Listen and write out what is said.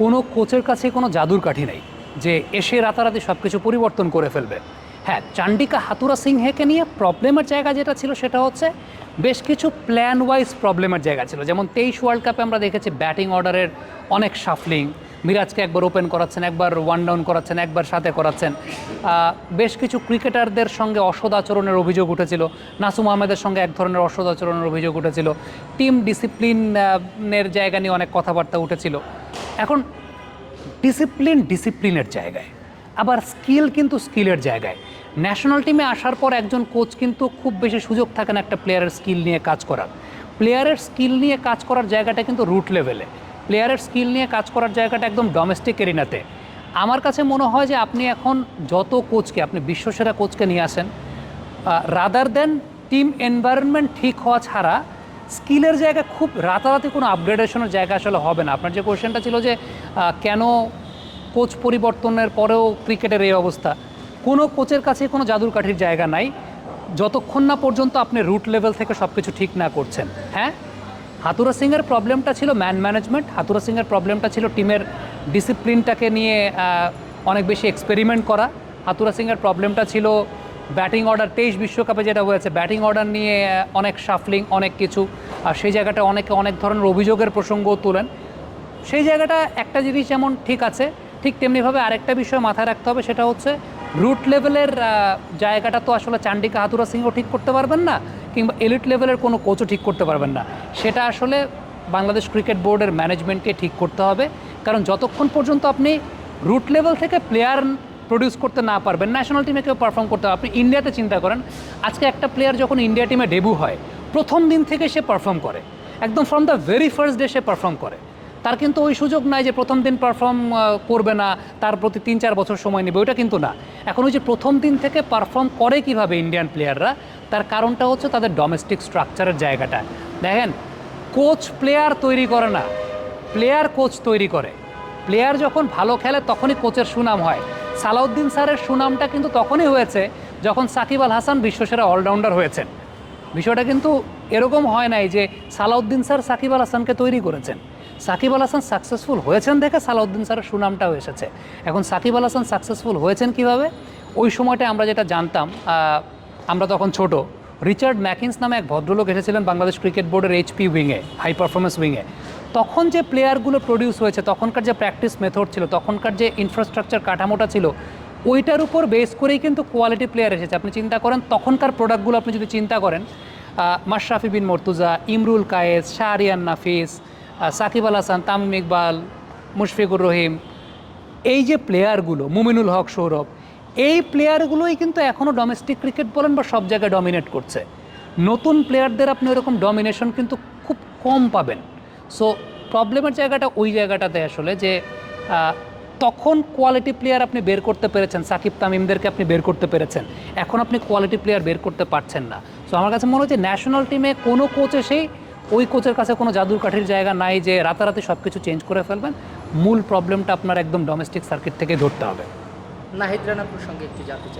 কোনো কোচের কাছে কোনো জাদুর কাঠি নেই, যে এসে রাতারাতি সব কিছু পরিবর্তন করে ফেলবে। হ্যাঁ চান্ডিকা হাতুরা সিংহেকে নিয়ে প্রবলেমের জায়গা যেটা ছিল সেটা হচ্ছে বেশ কিছু প্ল্যান ওয়াইজ প্রবলেমের জায়গা ছিল। যেমন তেইশ ওয়ার্ল্ড কাপে আমরা দেখেছি ব্যাটিং অর্ডারের অনেক শাফলিং মিরাজকে একবার ওপেন করাচ্ছেন, একবার ওয়ান ডাউন করাচ্ছেন, একবার সাথে করাচ্ছেন। বেশ কিছু ক্রিকেটারদের সঙ্গে অসদ আচরণের অভিযোগ উঠেছিল। নাসুম আহমেদের সঙ্গে এক ধরনের অসদ আচরণের অভিযোগ উঠেছিল। টিম ডিসিপ্লিনের জায়গা নিয়ে অনেক কথাবার্তা উঠেছিল। এখন ডিসিপ্লিন ডিসিপ্লিনের জায়গায়, আবার স্কিল কিন্তু স্কিলের জায়গায়। ন্যাশনাল টিমে আসার পর একজন কোচ কিন্তু খুব বেশি সুযোগ থাকে না একটা প্লেয়ারের স্কিল নিয়ে কাজ করার। প্লেয়ারের স্কিল নিয়ে কাজ করার জায়গাটা কিন্তু রুট লেভেলে প্লেয়ারের স্কিল নিয়ে কাজ করার জায়গাটা একদম ডোমেস্টিক এরিনাতে আমার কাছে মনে হয় যে আপনি এখন যত কোচকে আপনি বিশ্বসেরা কোচকে নিয়ে আসেন রাদার দেন টিম এনভায়রনমেন্ট ঠিক হওয়া ছাড়া স্কিলের জায়গা খুব রাতারাতি কোনো আপগ্রেডেশনের জায়গা আসলে হবে না। আপনার যে কোয়েশ্চেনটা ছিল যে কেন কোচ পরিবর্তনের পরেও ক্রিকেটের এই অবস্থা? কোনো কোচের কাছে কোনো জাদুর কাঠির জায়গা নাই। যতক্ষণ না পর্যন্ত আপনি রুট লেভেল থেকে সব কিছু ঠিক না করছেন হ্যাঁ? হাতুরা সিংয়ের প্রবলেমটা ছিল ম্যান ম্যানেজমেন্ট হাতুরা সিংয়ের প্রবলেমটা ছিল টিমের ডিসিপ্লিনটাকে নিয়ে অনেক বেশি এক্সপেরিমেন্ট করা। হাতুরা সিংয়ের প্রবলেমটা ছিল ব্যাটিং অর্ডার, তেইশ বিশ্বকাপে যেটা হয়েছে, ব্যাটিং অর্ডার নিয়ে অনেক শাফলিং, অনেক কিছু, আর সেই জায়গাটা অনেকে অনেক ধরনের অভিযোগের প্রসঙ্গও তোলেন। সেই জায়গাটা একটা জিনিস যেমন ঠিক আছে, ঠিক তেমনিভাবে আরেকটা বিষয় মাথায় রাখতে হবে, সেটা হচ্ছে রুট লেভেলের জায়গাটা তো আসলে চান্ডিকা হাতুরা সিংও ঠিক করতে পারবেন না, কিংবা এলিট লেভেলের কোনো কোচও ঠিক করতে পারবেন না। সেটা আসলে বাংলাদেশ ক্রিকেট বোর্ডের ম্যানেজমেন্টকে ঠিক করতে হবে, কারণ যতক্ষণ পর্যন্ত আপনি রুট লেভেল থেকে প্লেয়ার প্রডিউস করতে না পারবেন ন্যাশনাল টিমে কেউ পারফর্ম করতে আপনি ইন্ডিয়াতে চিন্তা করেন, আজকে একটা প্লেয়ার যখন ইন্ডিয়া টিমে ডেবু হয়, প্রথম দিন থেকে সে পারফর্ম করে। একদম from the very first day say perform করে। তার কিন্তু ওই সুযোগ নাই যে প্রথম দিন পারফর্ম করবে না, তার প্রতি তিন চার বছর সময় নেবে, ওইটা কিন্তু না। এখন ওই যে প্রথম দিন থেকে পারফর্ম করে কীভাবে ইন্ডিয়ান প্লেয়াররা তার কারণটা হচ্ছে তাদের ডোমেস্টিক স্ট্রাকচারের জায়গাটা। দেখেন কোচ প্লেয়ার তৈরি করে না প্লেয়ার কোচ তৈরি করে। প্লেয়ার যখন ভালো খেলে, তখনই কোচের সুনাম হয়। সালাউদ্দিন স্যারের সুনামটা কিন্তু তখনই হয়েছে যখন সাকিব আল হাসান বিশ্বসেরা অলরাউন্ডার হয়েছেন। বিষয়টা কিন্তু এরকম হয় নাই যে সালাউদ্দিন স্যার সাকিব আল হাসানকে তৈরি করেছেন। সাকিব আল হাসান সাকসেসফুল হয়েছেন দেখে সালাউদ্দিন স্যারের সুনামটাও এসেছে। এখন সাকিব আল হাসান সাকসেসফুল হয়েছেন কীভাবে? ওই সময়টা আমরা যেটা জানতাম আমরা তখন ছোট, রিচার্ড ম্যাকিন্স নামে এক ভদ্রলোক এসেছিলেন বাংলাদেশ ক্রিকেট বোর্ডের এইচপি উইংয়ে হাই পারফরমেন্স উইংয়ে তখন যে প্লেয়ারগুলো প্রডিউস হয়েছে, তখনকার যে প্র্যাকটিস মেথড ছিল, তখনকার যে ইনফ্রাস্ট্রাকচার কাঠামোটা ছিল, ওইটার উপর বেস করেই কিন্তু কোয়ালিটি প্লেয়ার এসেছে। আপনি চিন্তা করেন, তখনকার প্রোডাক্টগুলো আপনি যদি চিন্তা করেন মাশরাফি বিন মর্তুজা, ইমরুল কায়েস, শাহরিয়ান নাফিস সাকিব আল হাসান, তামিম ইকবাল, মুশফিকুর রহিম, এই যে প্লেয়ারগুলো, মুমিনুল হক, সৌরভ, এই প্লেয়ারগুলোই কিন্তু এখনও ডোমেস্টিক ক্রিকেট বলেন বা সব জায়গায় ডমিনেট করছে। নতুন প্লেয়ারদের আপনি ওরকম ডমিনেশন কিন্তু খুব কম পাবেন। সো প্রবলেমের জায়গাটা ওই জায়গাটাতে আসলে যে তখন কোয়ালিটি প্লেয়ার আপনি বের করতে পেরেছেন, সাকিব তামিমদেরকে আপনি বের করতে পেরেছেন। এখন আপনি কোয়ালিটি প্লেয়ার বের করতে পারছেন না। সো আমার কাছে মনে হচ্ছে ন্যাশনাল টিমে কোনো কোচ এসেই ওই কোচের কাছে কোনো জাদুর কাঠির জায়গা নাই যে রাতারাতি সব কিছু চেঞ্জ করে ফেলবেন। মূল প্রবলেমটা আপনার একদম ডোমেস্টিক সার্কিট থেকে ধরতে হবে। নাহিদ রানা প্রসঙ্গে একটু জানতে চাই।